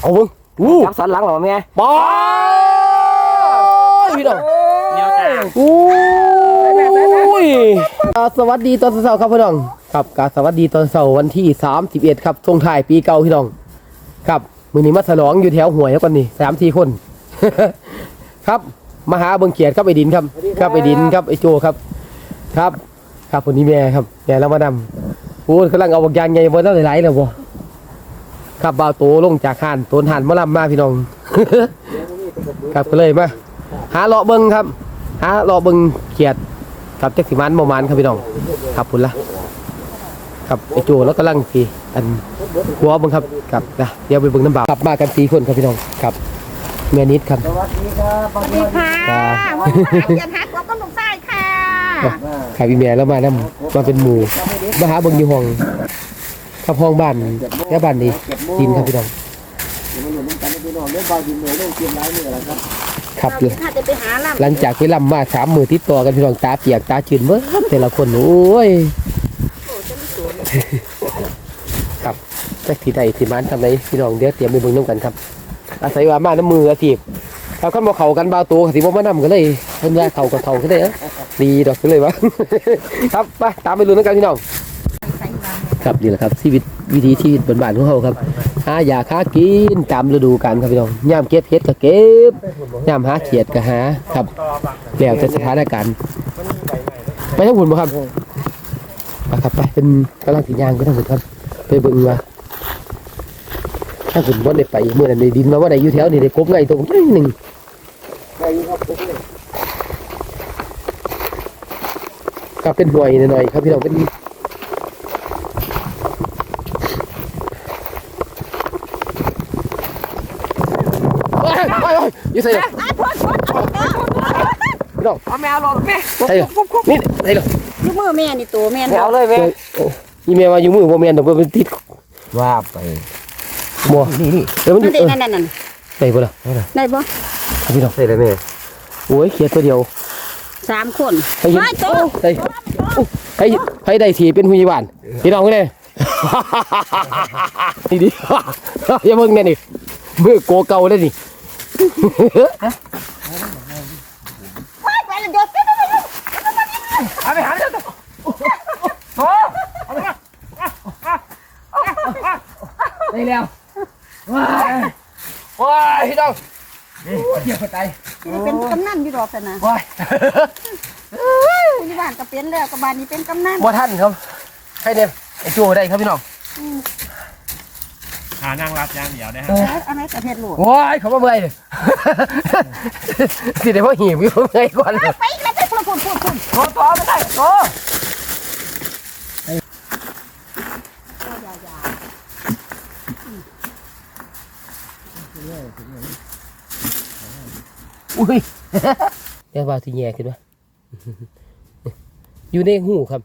เอาเบิ่งอู้จับสันหลังเหรอแม่ปอพี่น้องเหนียวจ้าอู้ยอ่าสวัสดีตอนเช้าๆครับพี่น้องครับกราบสวัสดีตอนเช้าวันที่ 31 ครับส่งท้ายปีเก่าพี่น้อง ครับมื้อนี้มาฉลองอยู่แถวหวยแล้วกันนี่สามสี่คน ครับมาหาเบิงเกียรติครับไอ้ดินครับ ครับไอ้ดินครับไอ้โจครับ ครับ ครับคนนี้แม่ครับแม่เรามานำโอ้ยกำลังเอาบักยางใหญ่บนแล้วหลายๆแล้วบ่ ครับบ่าวโตลงจากหานโตนหานมาลำมาพี่น้อง ครับก็เลยมาหาเลาะเบิงครับ หาเลาะเบิงเกียรติครับจักสิมันบ่มันครับพี่น้องครับพุ่นละครับไอ้โจแล้วกำลังสิอันหัวเบิงครับครับนะเดี๋ยวไปเบิงน้ำบ่าวครับมากันสี่คนครับพี่น้องครับแม่นิดครับสวัสดีครับบางสวัสดีค่ะครับวันนี้เรียนฮักแล้วก็ลงใต้ค่ะขายพี่แม่แล้วมานำมาเป็นหมู่มาหาเบิ่งอยู่ห้อง ครับห้องบ้านแค่บ้านนี้ดินครับพี่น้องเดี๋ยวมาอยู่ร่วมกันนะพี่น้องเรื่องบางดินเหนือเรื่องเตรียมร้ายนี่แหละครับครับเลยถ้าจะไปหาลำหลังจากไปลำมาสามมือติดต่อกันพี่น้องตาเปียกตาชื้นเมื่อแต่ละคนโอ้ยครับจักที่ใดที่มันทำไรพี่น้องเดี๋ยวเตรียมไปเบิ่งน้ำกันครับ อาศัยว่ามาน้ำมืออาชีพถ้าขั้นบ่เข้ากันบ่าวตัวก็สิบ่มานำกันเลยเพิ่นว่าเข้าก็เข้ากันได้เอ้อดีดอกกันเลยวะครับไปตามไปลุ้นกันพี่น้อง ครับนี่แหละครับชีวิตวิถีชีวิตบ้านๆของเขาครับหาอยากหากินตามฤดูกาลครับพี่น้องย่ามเก็บเห็ดก็เก็บย่ามหาเขียดก็หาครับแล้วแต่สถานการณ์ไปทั้งหุ่นบ่ครับไปครับไปเป็นกำลังสิย่างไปทั้งหุ่นครับ ไปเบิ่งว่าถ้าหุ่นบ่ได้ไปเมื่อนั้นได้ดินมาว่าได้อยู่แถวนี่ได้กบไงตรงนี้หนึ่งใครครับผมเลยก็เป็นห่วยหน่อยๆครับพี่น้องเป็นเฮ้ยเฮ้ยเฮ้ยอยู่ใส่เลยพี่น้องเอาแมวลงแม่ใส่เลยนี่ใส่เลยลูกมือแม่นี่ตัวแม่แมวเลยแม่โอ้ยี่แม่ว่าอยู่มือบ่แม่นดอกบ่เป็นติดว่าไปบ่นี่นี่เดี๋ยวมันอนั่ยู่นเอเด็อนั่นนั่นใส่บ่ล่ะได้บ่พี่น้องใส่เลยแม่โอ้ยเขียดตัวเดียวสามคนให้ยินไม่ตัวใส่ให้ให้ได้ทีเป็นผู้ใหญ่บ้านพี่น้องเด้นี่ดิอย่าเบิ่งแน่นี่มือโกเก่าเลยนี่ ไปไปเลยเดี๋ยวเอาไปหาเจ้าตัวโอ้ได้แล้วว้ายว้ายพี่น้องเกี่ยวตายเป็นกำนันอยู่ดอกแต่นะว้ายที่บ้านก็เป็นแล้วกับบ้านนี้เป็นกำนันบ่ทันครับให้เนี่ยไอ้จูได้ครับพี่น้อง หานั่งรับยางเดียวได้ฮะอะไรกับเห็ดหลวงว้ายเขามาเมื่อยสิได้พ่อหิวอยู่เมื่อยก่อนไปแล้วไปพูดพูดพูดพูดโหต่อไม่ได้โตอุ้ยเดี๋ยวว่าที่แย่ขึ้นวะอยู่ในหูครับ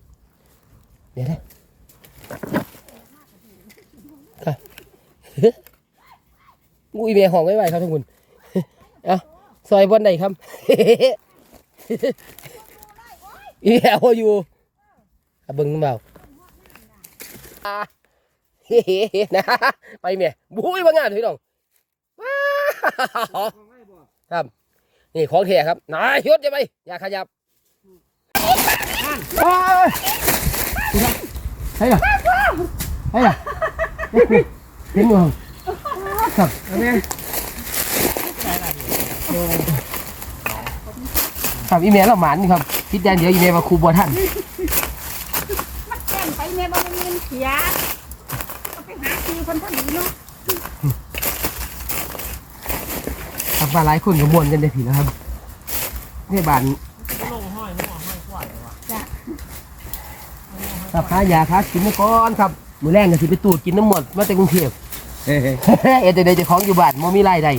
เดี๋ยวนะครับ อุ้ยแม่ห้องไว้ไว้ครับทุกคนเอ้าซอยบอนใดครับอีแม่ออยู่เบิ่งเบาเฮ้นะไปแม่บุ้ยว่างานพี่น้องว้าครับนี่ของแท้ครับนายยศจะไปอย่าขยับให้เฮ้ยเฮ้ย เห็นมั้งครับครับอีเมลเราหมานี่ครับคิดแดนเดี๋ยวอีเมลมาครูบัวท่านแก้มไปแม่บ่มีเงินเสียก็ไปหาคือคนพอดีเนาะครับมาหลายคนก็มวนกันได้ผีนะครับนี่บานครับค้ายาค้ากินมาก่อนครับมือแรงก็สิไปตูดกินน้ำหมดมาแต่กรุงเทพ เฮ้ยเอ็ดเดย์เจ้าของอยู่บ้านมมีรายได้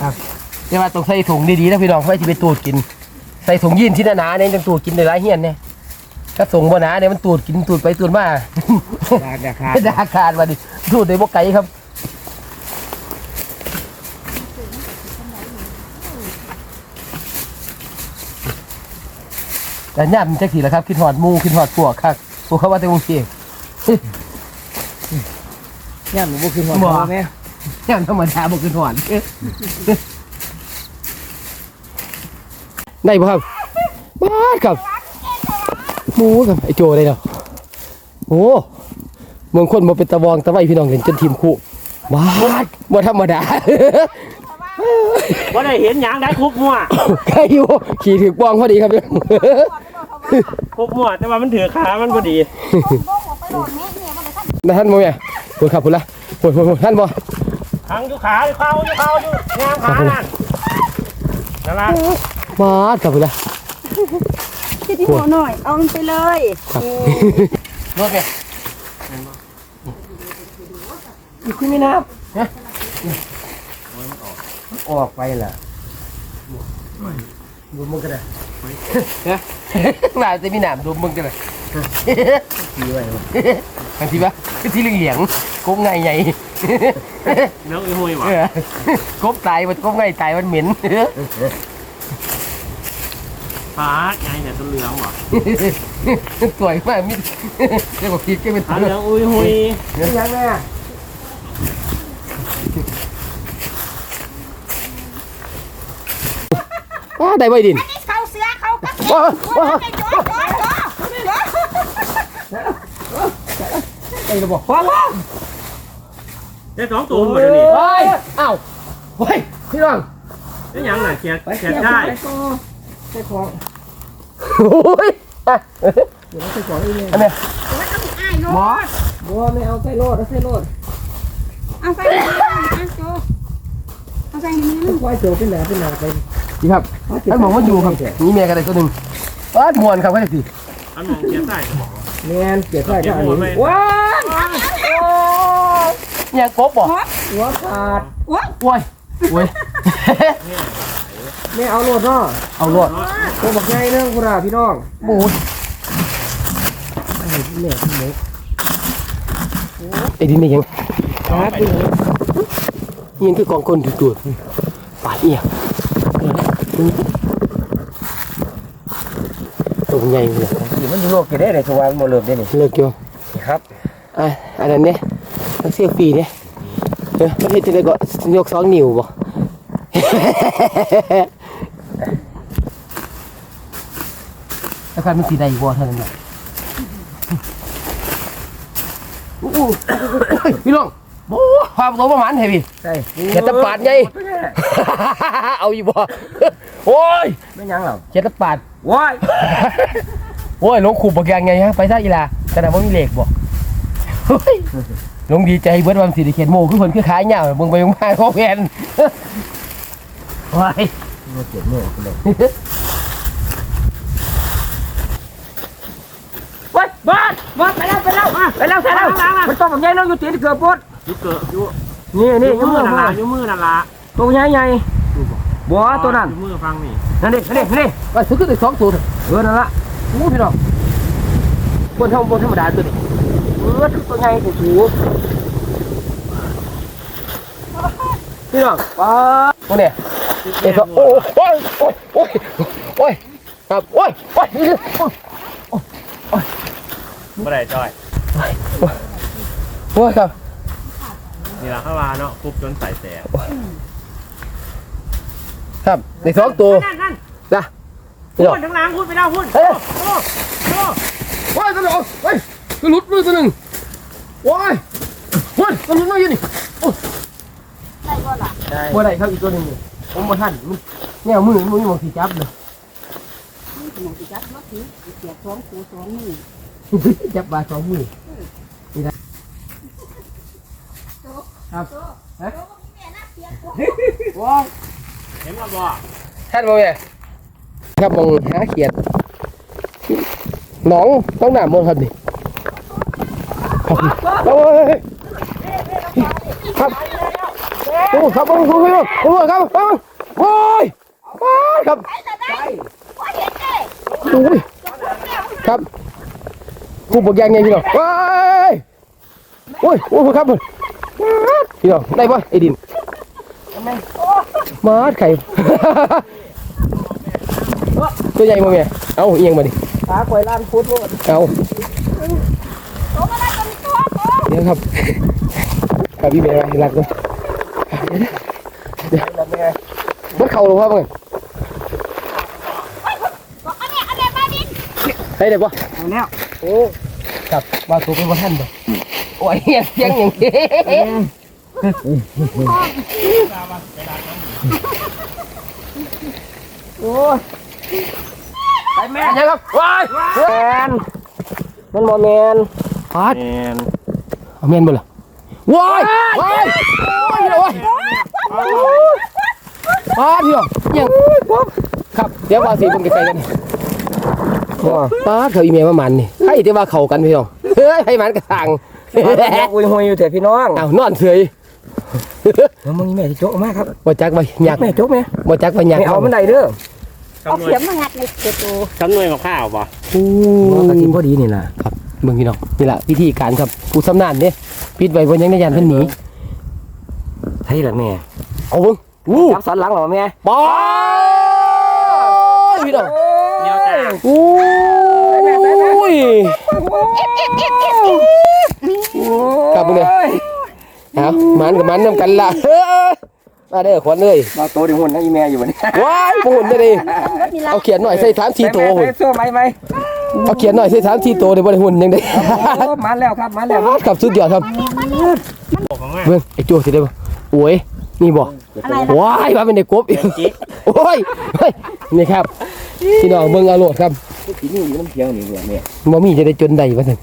ครับแต่ว่าต้องใส่ถุงดีๆนะพี่น้องเพื่อที่ไปตูดกิน ใส่ถุงยีนที่หนาๆเนี่ยจังตูดกินในร้ายเฮียนเนี่ยถ้าส่งบ่หนาเนี่ยมันตูดกินตูดไปตูดมาดาดาคาดาคารมาดิตูดในบกไก่ครับแต่ย่ามจักสีแล้วครับคิดหอดหมูคิดหอดพวกครับ พวกเขาว่าแต่กรุงเทพย่ามหนูบ่คือหัวบ่แม่แง่ธรรมดาบ่คือหอนได้บ่ครับบ้าครับหมูครับไอโจได้แล้วโอ้เมืองคนบ่เป็นตะวองตะไวพี่น้องเห็นจนทีมคู่บ้าบ่ธรรมดาว่าได้เห็นหยังได้คุกมั่วใครอยู่ขี่ถือกบองพอดีครับ คุกมั่วแต่ว่ามันถือขา มันพอดีโลกออกไปโดนแม่เนี่ยมันเลยท่านนะท่านบ่แม่พูดครับพูดละพูดพูดพูดท่านบ่ทั้งอยู่ขาอยู่เข้าอยู่เข้าอยู่งามขานั่นนั่นละบ้าดครับพูดละที่ที่หัวหน่อย เอามันไปเลยครับรถเนี่ยอีกคุณไม่นับฮะออกไปล่ะ ดูมึงกันเลยฮะหนาจะมีหนามดูมึงกันเลยดีไว้บางทีปะที่เหลียงๆกบไงไงเนื้ออุ้ยหุยว่ะเออกบตายมันกบไงตายมันเหม็นฟ้าไงเนี่ยตัวเหลืองว่ะสวยมากมิดเรียกว่าพีกเป็นขาเหลืองอุ้ยหุยยังไงแม่ ว้าได้ไว้ดินเขาเสือเขาก็ว้าว้าไอ้จ้อยจ้อยจ้อยไอ้ระบอกว้าว้าได้สองตัวหมดเลยนี่เฮ้ยอ้าวเฮ้ยพี่น้องได้หยังน่ะเขียดไปเขียดได้ไปก็ใส่ของโอ้ยอะเดี๋ยวใส่ของอีกเลยอันเนี้ยแล้วก็มีอ้ายเนาะหมอบัวไม่เอาใส่โลดเอาใส่โลดเอาใส่ให้มันอะโจเอาใส่ให้มันควายเสือเป็นแหลเป็นหนังไป นี่ครับท่านบอกว่าอยู่ครับนี่เมียกันเลยตัวหนึ่งว้ามวนครับก็ได้สิอันมองเขียดได้ก็บอกว่าแมนเกี่ยวใส่ก็อันนี้ว้าเนี่ยกบบ่หัวขาดโอ้ยโอ้ยแม่เอาโลดเนาะเอารวดตัวบักใหญ่เรื่องคุณพี่น้องบูดแม่พี่หมูไอ้ดินนี่ยังครับพี่หมูยังคือกองคนดูดๆปาดเอีย ตัวใหญ่เลยอยู่มันอยู่โลกกี่ได้เลยตัวมันโมเลิฟได้นี่เลิกอยู่ครับอะอันนั้นเนี่ยต้องเสียฟรีเนี่ยเออประเทศที่ไหนก็ยกสองนิ้วบ่แล้วกันมันสีใดบ่เท่านั้นแหละอู้หูพี่น้อง โอ้ความโตประมาณเท่พี่ใช่เขียดตะปาดไง เอาอยู่บ่โอ้ยไม่ยังหรอกเขียดตะปาดว้ายโอ้ยลงขู่บักอยางไงฮะไปซะอีลาแต่แต่ว่ามีเหล็กบ่เฮ้ยลงดีใจเบิดวันสิได้เขียนโมคือเพิ่นคือขายเหย้าเบิ่งไปเบิ่งมาเขาแพนว้ายโลเจ็บโม่เลยว้ายบ้านบ้านไปแล้วไปแล้วไปแล้วไปแล้วมันต้องแบบใหญ่เนาะอยู่ตีนเกือบปด ยุเกิดยุนี่นี่ยุยุ่งมือมือนั่นมาละยุมือนั่นละตัวใหญ่ใหญ่บัวตัวนั้นยุมือฟังนี่นั่นดินั่นดินั่นดิว่าซื้อขึ้นได้สองตัวเถอะเออนั่นละโอ้พี่น้องบนเท่าบนธรรมดาตัวนี้เออตัวใหญ่ตัวสูงพี่น้องว้าพวกเนี้ยเอ้ยโอ้โอ้ยโอ้ยโอ้ยโอ้ยครับโอ้ยโอ้ยบ่ได้จอยโอ้ยครับ นี่ละเข้ามาเนาะคุบจนใส่แสบครับในสองตัวนั่นนั่นนะพี่น้องพูดทั้งหล้างพูดไปแล้วพูดเฮ้ยโอ้โอ้ว้ายตัวหนึ่งเฮ้ยตัวหลุดมือตัวหนึ่งว้ายว้ายตัวหลุดมืออยู่นี่ได้ก็ล่ะบ่ได้ครับอีกตัวหนึงนี่ผมบ่ทันมันแนวมือมันบ่มีหมองสิจับเลยนี่มันสิจับรถถือเสียสองตัวสองมือจับบาสองมือนี่นะ ครับฮะว้าวเห็นว่าบ่ท่านบ่แม่ครับมองหาเขียดหนองต้องหนามมนครับนี่ครับโอ้ยครับโอ้ครับโอ้โหโอ้โหครับโอ้ยโอ้ยครับว่าเห็นเด้โอ้ยครับกูบอกยังไงพี่น้องว้ายโอ้ยโอ้ยครับ พี่น้องได้ปะไอ้ดินมาดไข่ ตัวใหญ่มาเมียเอาเอียงมาดิขาควายล้านฟุตโลดเอาโตมาได้ก็มีนี้ครับครับพี่เมย์ไปรักเลยเดี๋ยวมันเข่าลงครับมึงบอกอันนี้อันนี้มาดิให้เด็กวะเอาแล้วโอ้กับมาตัวเป็นวันท่านบ่ โอ้ยเสียงอย่างนี้ไปแม่ยังครับว้ายแมนมันโมแมนพาดแมนเอาเมียนบ่ล่ะว้ายว้ายโอ้ยเดี๋ยวว้ายพาดเดี๋ยวยังครับเดี๋ยวว่าสิผมไกลๆกันปาดเขาอีเมลมามันนี่ให้แต่ว่าเขากันพี่น้องเฮ้ยให้มันกระสัง คุยหวยอยู่เถอะพี่น้องเอานอนเฉยแล้วมึงแม่จะโจ๊กมากครับบ่จักว่าหยักแม่โจ๊กไหมบ่จักว่าหยักไม่เอามันได้เด้อเอาเข็มมางัดในเกตูจำนวนกับข้าวป่ะอู้กระทิมพอดีนี่ล่ะครับเบิ่งพี่น้องนี่แหละวิธีการครับผู้ชำนาญเด้ปิดไว้บนยังได้ยันเพิ่นหนีใช่หรอแม่เอาบึงอู้สันหลังหรอแม่ปาดพี่น้องเนียวจ้าอู้ ยกลับมาเลยเอามันกับมันนำกันล่ะเฮ้ยมาเด้อขวัญเลยมาโตเดี๋ยวหุ่นนะอีแม่อยู่วันนี้ว้ายปูนได้ดินี่ละเอาเขียนหน่อยใส่ถามทีโตหุ่นโซ่ไหมไหมเอาเขียนหน่อยใส่ถามทีโตเดี๋ยวบ่ได้หุ่นยังได้มาแล้วครับมาแล้วกับสุดยอดครับบอกของแม่เบิ่งไอ้โจ้สิได้บ่โอ้ยนี่บ่อะไรล่ะว้ายว่าเป็นไอ้กบอีกจิ๊กโอ้ยเฮ้ยนี่ครับพี่น้องเบิ่งเอาโลดครับ พี่นี่อยู่น้ำเพียงนี่แม่บ่มีจะได้จนใดว่าซั่น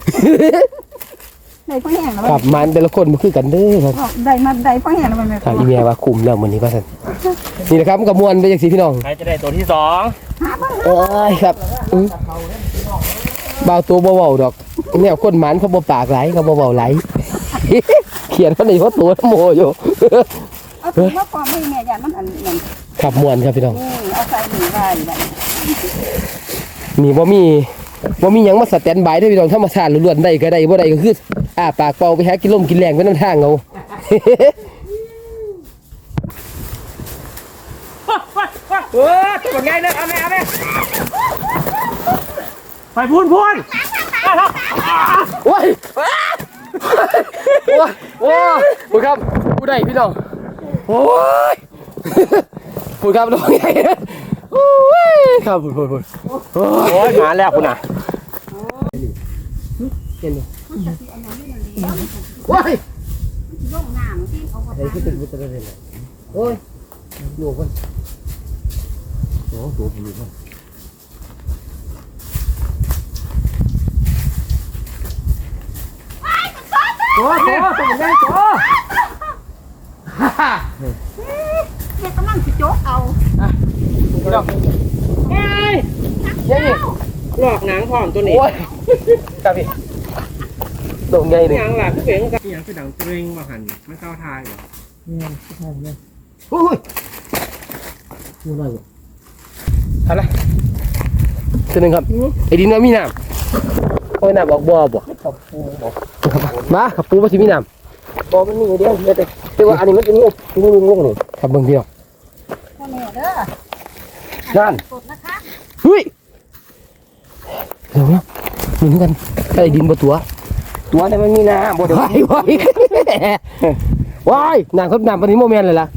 ได้พ่อแห้งแล้วครับมันแต่ละคนบ่คือกันเด้อครับได้มาได้พ่อแห้งแล้วมันครับอีเมียว่าคุมแล้วมื้อนี้ว่าซั่นนี่แหละครับมันก็ม่วนไปจังซี่พี่น้องใครจะได้ตัวที่สองเอ้ยครับเบ่าวตัวเว้าดอกแนวคนหมันเขาบ่ปากไหลเขาบ่เว้าไหลเขียนว่าในี่เพราตัวโมอยู่เอาถุงมาปอมให้แม่ยันมันอันนั้นครับมวนครับพี่น้องเอาใส่หนีไว้แบบ นี่บ่มีบ่มีหยังมาสแตนบายเด้พี่น้องธรรมชาติล้วนๆได้ก็ได้บ่ได้ก็คืออ้าปากเป่าไปหากินลมกินแรงไปนำทางเอาเออตัวใหญ่เลยเอาแม่เอาแม่ไปพูนพูนโอ้ยโอ้ยโอ้ยครับพูดได้พี่น้องโอ้ยพูดครับน้องใหญ่โอ้ย ครับพูดพูดพูดโอ้ยโอ้ยมาแล้วคุณน่ะโอ้ยลงน้ำที่เขาบอกไอ้ที่เป็นบุตรเรนโอ้ยอยู่คนโอ้ตัวผมอยู่คนโตัวตัวตัวใหญ่ตัวเนี่ยกำลังสิโจ๊กเอาพี่น้องเฮ้ ยยังไงหลอกหนังพร้อมตัวนี้โอ้ยครับพี่โด่งใหญ่เลยหนังหลักทุกเสียงกับอย่างคือดังตริงมาหันมันเข้าทายเหรอโอ้ยอยู่หน่อยบ่อะไรตัวหนึงครับไอ้ดินว่ามีน้ำโอ้ยน้ำบอกบ่อบ่มาขับปูมาสิมีน้ำบอกมันมีเดียวเดียวแต่แต่ว่าอันนี้มันจะงบงงงงนี่ครับเบิ่งพี่น้องพ่อแม่เด้อนั่น กดนะคะเฮ้ยเดี๋ยวนะเหมือนกันไอ้ดินบ่ตัวตัวเนี่ยมันมีน้ำบ่เดี๋ยวว้ายว้ายว้ายน้ำครับน้ำปานนี้โมเมนต์เลยล่ะ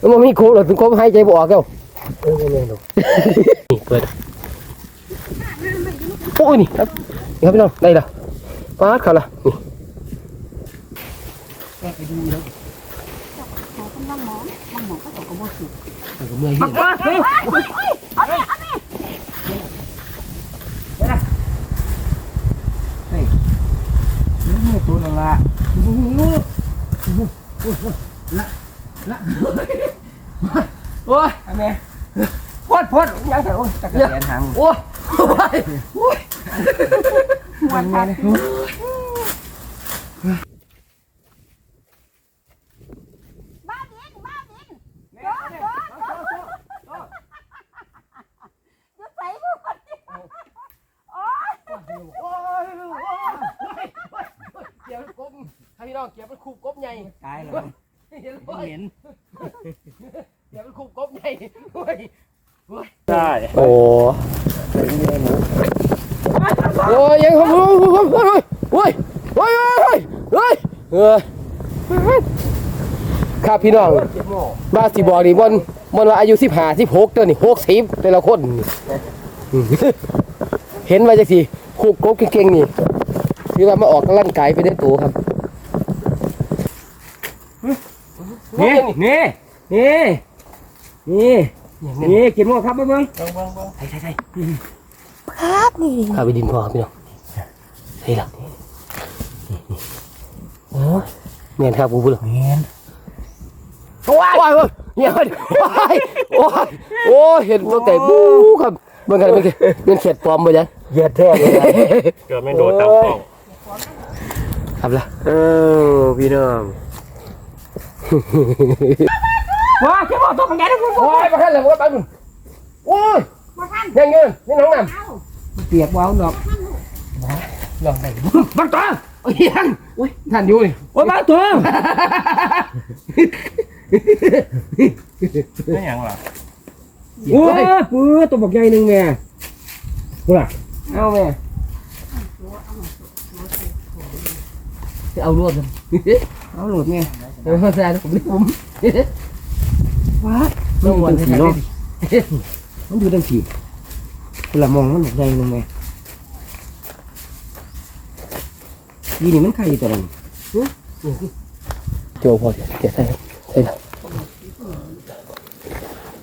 มันบ่มีโคหรอกถึงโคหายใจบ่ออกแล้วเออแม่ดูนี่เปิดโอ้ยนี่ครับนี่ครับพี่น้องได้ละปาดเขาละนี่เขากำลังมองมองมองก็ตกกระบอกสิเอาก็เมื่อย อยู่นี่ตัวนึงละโอ้ยแม่พดพดยังแต่โอ้ยตะเกียบหางโอ้ยโอ้ยมันม่เนี่ย บ้าดินบ้าดินโจ๊กโจ๊กโจ๊กจะใส่บุกโอ้ย โอ้ยเกี่ยวกบให้พี่ น้องเกี่ยวเป็นคู่กบใหญ่ตายเลยเห็นบ่เหม็นเกี่ยวเป็นคู่กบใหญ่โอ้ยใช่โอ้โอ้ยยังครับโอ้ยโอ้ยโอ้ยโอ้ยโอ้ยเฮ้ยเออครับพี่น้องบ้าสิบอกนี่บนบนว่าอายุสิบห้าสิบหกตัวนี่หกสิบแต่ละคนนี่อืมเห็นมาจากสิคูกกบเก่งๆนี่คือว่ามาออกกำลังกายไปได้ตัวครับ นี่ นี่ นี่ นี่ นี่กินหมดครับเบิ้งใช่ใช่ใช่ครับนี่ข้าไปดินพอครับพี่น้องเฮ้ยล่ะโอ้ยเมียนครับกูพูดเลยเงี้ยว้ายว้ายว้ายเนี่ยมันว้ายโอ้ยโอ้ยเห็นตั้งแต่บู๊ครับเมื่อกันเมื่อกี้เงินเขียดปลอมไปยังเหยียดแท้เลยเกือบไม่โดนตามกล้องครับล่ะเออพี่น้อง ว้ากินหมดตัวมันใหญ่นะคุณโอ้ยมาขั้นเลยว่าไปมึงโอ้ยมาท่านยังเงินนี่น้องน้เอาเปียกว้าวดอกำลองได้บังตัวโอ้ยยังโอ้ยท่านอยู่นี่โอ้ยบังตัวไม่หยังหรอโอ้ยปื้อตัวบักใหญ่หนึ่งแม่กูล่ะเอาแม่เอารวดกันเอาโหลดแม่ เดี๋ยวแซนผมไม่ผมว้ามันอยู่ตั้สี่เนาะมันอยู่ตั้งสี่เวละมองมันหนุกใจลงไหมยีนี่มันใครตัวนึงโจพอเสียใส่ใส่นะ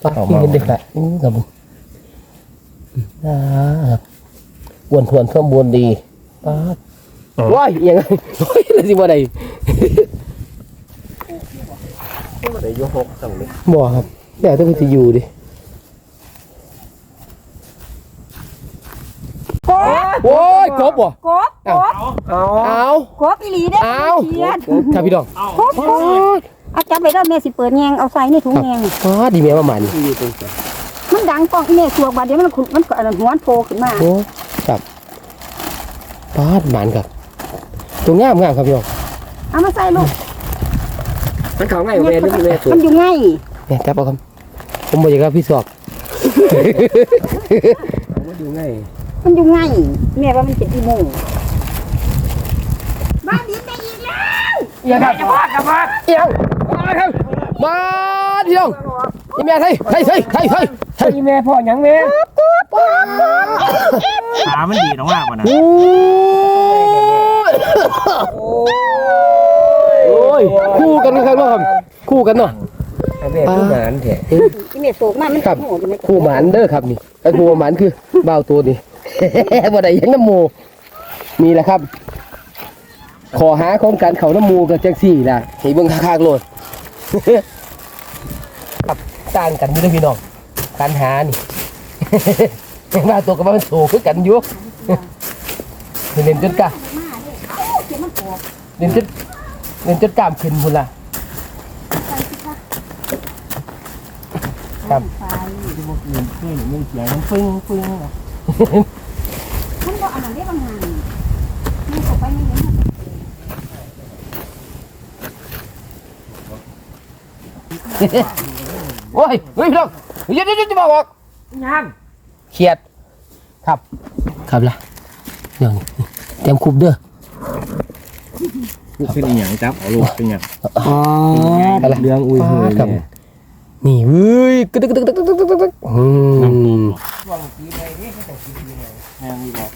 ป้าที่เด็กละนี่กับมึงนะครับอ้วนทวนข้อมูลดีป้าว้ายยังไงว้ยอะไรสิบ่ได้ ในยกหกสั่งเลยบ่ครับเดี๋ยวต้องไปอยู่ดิโกบโอ้ยกบบ่โกบโกบเอาเอาโกบอีหลีเด้เอาเขียนครับพี่ดองโกบโกบอาจับไปแล้วแม่สิเปิดแยงเอาใส่ในถุงแยงป้าดีเมียประมาณนี้อยู่ตรงกลางมันดังกล้องอีแม่สวกบาดเดี๋ยวมันขุนมันก็อันนั้นหัวมันโผล่ขึ้นมาโอ้ครับป้าดหมานครับตัวงามงามครับพี่ดองเอามาใส่ลูก มันเขาง่ายกว่าแม่นึกแม่ตัวมันอยู่ง่ายเนี่ยจับเอาครับผมบอกอย่างกับพี่สอบมันอยู่ง่ายมันอยู่ง่ายแม่ว่ามันเป็นอีโมงบ้านดินได้อีกแล้วยังครับจะพาจะพายังมาครับมาพี่ดองนี่แม่ไทยไทยไทยไทยไทยไทยพี่แม่พ่อหยังแม่ขามันดีน้องมากกว่านะโอ้ย โอ้ยคู่กันนะครับเนาะครับคู่กันเนาะแม่ผู้หมานแท้อีแม่โศกมากมันครับโง่อยู่ในคู่หมานเด้อครับนี่ไอ้คู่หมานคือบ่าวตัวนี่ บ่ได้ยังน้ำหมูนี่แหละครับ ขอหาของการเขาน้ำหมูกับจังสี่ล่ะให้เบิ่งคักๆโลด ครับต่างกันอยู่เด้อพี่น้องการหานี่บ่าวตัวกับบ่าวมันโตคือกันอยู่ เล่นจนกะมาเด้โอ้เขียนมันโผล่เล่นจน เล่นจนกล้ามขึ้นพุ่นล่ะใส่สิคะครับไปที่บ่เงินเพื่อนยังเสียงมันฟึ้งฟึ้งมันก็อันนั้นได้บางงานมันเข้าไปในนี้โอ้ยเฮ้ยพี่น้องเดี๋ยวเดี๋ยวเดี๋ยวจะบอกบอกยังเครียดครับ ครับล่ะเดี๋ยวนี้เตรียมคุบเด้อ ลูกเป็นอีหยังจับเอาลูกเป็นหยังอ๋ออะไร เรื่องอุ้ยเฮยครับ เนี่ยนี่เว้ยกึกตึกตึกตึกตึกตึกตึกตึกอืมแม่งมีบอก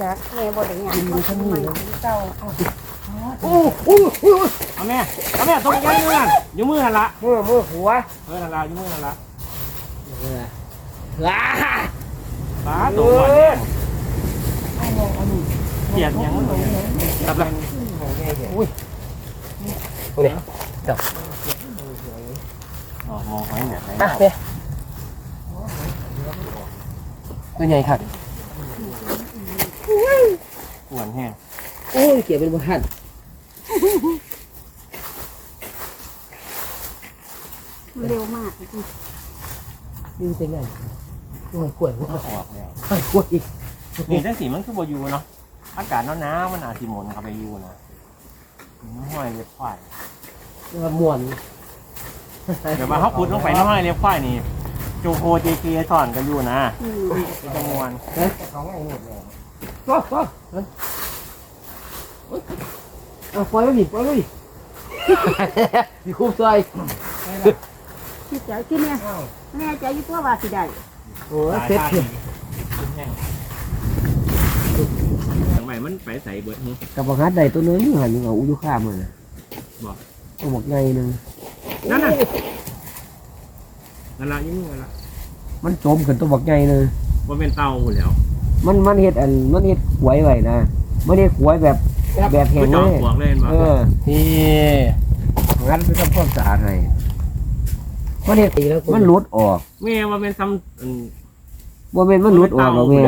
จากแม่บ่ได้หยังกินขนเจ้าเอาอ้อู้อู้เอาแม่แม่ตรงยันมือนั่นอยู่มือนั่นละมือมือหัวเออนั่นละอยู่มือนั่นละลาลาตัวก่อนเนี่ย เกลียดหยังมันครับละนี่อ๋อมองไว้แบบไหนอะเนี่ยตัวใหญ่ครับปวดแห้งโอ้ยเกี่ยวเป็นบ้านเร็วมากนี่เป็นไงโอ้ยกล้วยว่าออกแล้วไอ้กล้วยอีก นี่จังสีมันคือบอยูเนาะอากาศหนาวๆมันอาจสิหมุนเข้าไปอยูนะมันห้อยเล็บควายว่าม่วนเดี๋ยวมาเขาพุดลงไปน้อยเล็บควายนี่จูโคเจเสอนกันอยู่นะอืมเป็นจำนวนก็ก็เอาปล่อยไว้ดิปล่อยไว้ดิมีคุ้มใจที่ใจที่เนี่ยแน่ใจอยู่ตัวว่าสิได้โอ้ยเซ็ตเพียทำไมมันไปใส่เบิดหึ กับบักฮัดใดตัวนึงหันเอาอุยุข้ามเลยบอกตัวบักไงนึงนั่นน่ะนั่นละอยิ่งนั่นละมันจมขึ้นตัวบักไงนึงว่าเป็นเตาหมดแล้วมันมันเห็ดอันมันเห็ดหวยไว้นะมันเห็ดหวยแบบแบบแห้ก็งจเลอมยปลวกเล่นมาเออนี่งั้นไปทำความสะอาดให้มันเห็ดมันหลุดออกแม่ว่าเป็นซ้ำอืมบ่แม่นมันหลุดออกหรอกแม่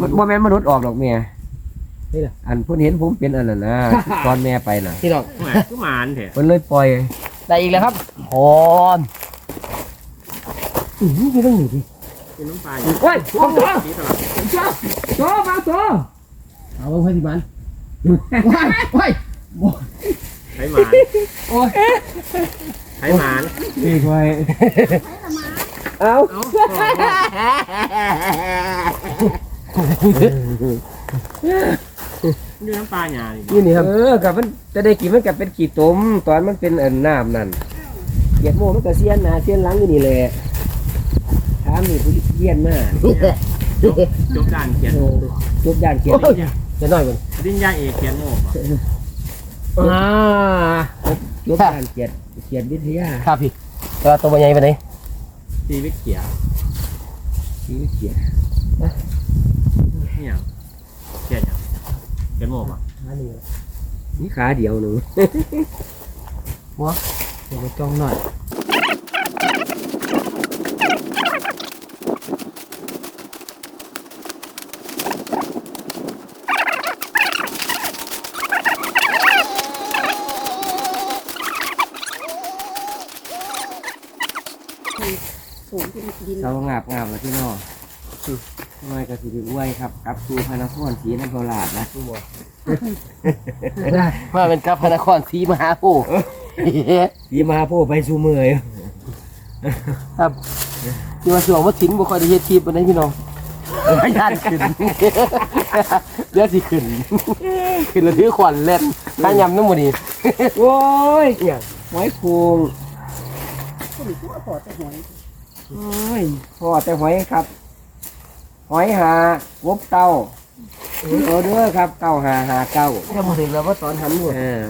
มันบ่แม่นมันหลุดออกหรอกแม่อันเพิ่นเห็นผมเป็นอันนั้นนะ ตอนแม่ไปน่ะพี่น้องแหม่ก็หมานเถอะเพิ่นเลยปล่อยได้อีกแล้วครับหอนอือนี่ต้องหนีดิเป็นน้ำปลาโอ้ยโอ้ยสีตลาดโจมาโจเอาเพื่อนที่มันว้ายว้ายไถหมานโอ้ยไถหมานนี่ไว้เอา เอ้า นี่น้ำปลาหยาดินี่นี่ครับเออกับมันจะได้กินมันก็เป็นขี้ตมตอนมันเป็นอันน้ำนั่นเหยียดโมมันก็เสียนหน้าเสียนหลังอยู่นี่แหละถามนี่ผู้เรียนมาจบจบด้านเขียนโม่จบด้านเขียนโอ้ยจะหน่อยมันดิ้นยาเอกเขียนโม่ป่ะอ่าจบด้านเขียนเขียนวิทยาครับพี่แต่ว่าตัวมันใหญ่ไปไหนชีวิตเขียวชีวิตเขียน นี่อย่างเขียนอย่างเขียนโม่ป่ะนี่ขาเดียวหนึ่งเดี๋ยวไปจ้องหน่อยสูงที่ดินเรางาบงาบมาที่นอก ทำไมก็สิบอวยครับกลับสู่พระนครศรีนครราชนะได้ว่าเป็นกับพระนครศรีมหาโพธิ์สีมาโพไปสู่เมือยครับที่ว่าช่วงว่าทิ้งบ่ค่อยได้เฮ็ดคลิปปานใดพี่น้องไม่ทันขึ้นเดี๋ยวสิขึ้นขึ้นแล้วถือขวัญเล่นถ้ายำน้ำมันนี่โอ้ยเนี่ยหอยโคงคนตัวพอแต่หวยโอ้ยพอแต่หอยครับ หอยหาวบเต้าเอาเด้อครับเก้าหาหาเก้าจะมาถึงแล้วว่าตอนหันหนวดเออ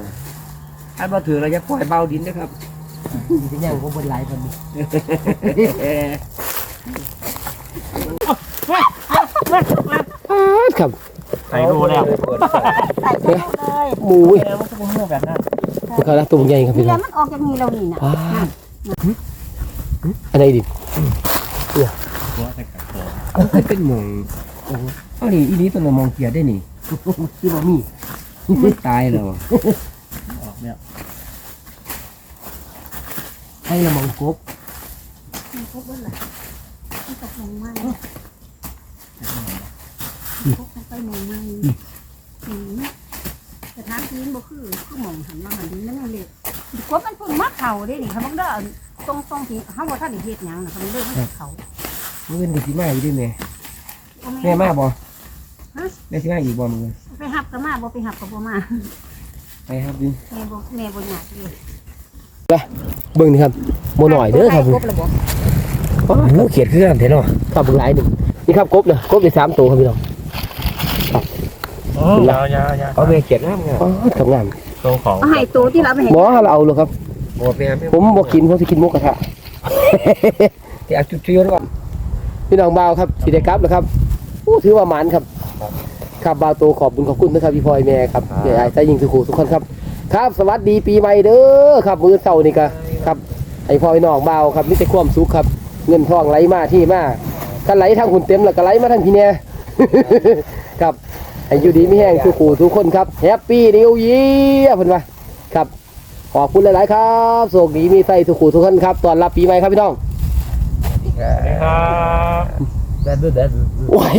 ถ้ามาถือเราจะปล่อยเบาดินนะครับเป็นอย่างผมเป็นหลายคนนี้เออครับใส่ดูแล้วใส่ไปเลยหมูเออมันก็เป็นโม่แบบนั้นมันเขารักตัวใหญ่ครับนี่พี่แหน้ละองมันออกจากนี่เรานี่นะป้าดอันไหนดิหัวใส่กระโปรงมันเป็นหมองโอ้โหเอานี่อีนี้ตัวละมองเกียดได้นี่ ที่บ่มีมันตายแล้วออกเนี่ยให้ละมองกบมันพบว่าล่ะมันตกลงมาพบไปมองมาอืมแต่ทางทีนบ่คือคือหมองหันมาหันดินนั่นเองเลยกบมันเพิ่งมาเข่าได้นี่เขาบอกเด้อตรงตรงที่เขาบอกถ้าได้เฮ็ดหยังนะเขาเด้อมันเขา มันเป็นดิสิมาอยู่ด้วยแม่โอ้แม่มาบ่ฮะแม่สิมาอีกบ่มึงไปหับก็มาบ่ไปหับก็บ่มาไปครับดิแม่บ่แม่บ่อยากเลยเบิ่งนี่ครับโมหน่อยเด้อครับผมกบระบบโอ้โหเขียดคือกันเถอะเนาะครับเบิ่งหลายหนึ่งนี่ครับกบเนี่ยกบได้สามตัวครับพี่น้องยาวยาวยาวเอาแม่เขียดน้ำไงอ๋อทำงานตัวของเอาให้ตัวที่เราไปให้หมอเราเอาเลยครับบ่แม่แม่ผมบ่กินผมสิกินหมูกระทะที่อาจุดเชื้อหรือเปล่า พี่น้องบ่าวครับสิได้กลับแล้วครับอู้ถือว่าหมานครับ ครับบ่าวโตขอบคุณขอบคุณนะครับพี่พลอยแม่ครับใหญ่ใจยิงสุขุทุกคนครับ ครับสวัสดีปีใหม่เด้อครับมื้อเช้านี่ก็ครับไอ้พ่อไอ้น้องบ่าวครับมีแต่ความสุขครับ เงินทองไหลมาที่มาถ้าไหลทางหุ่นเต็มแล้วก็ไหลมาทางพี่แน่ครับให้อยู่ดีไม่แห้งสุขุทุกคนครับแฮปปี้นิวเยียร์เพิ่นว่าครับขอบคุณหลาย ๆ ครับโชคดีมีใส่สุขุทุกคนครับตอนรับปีใหม่ครับพี่น้อง ครับแบบแบบโอ้ย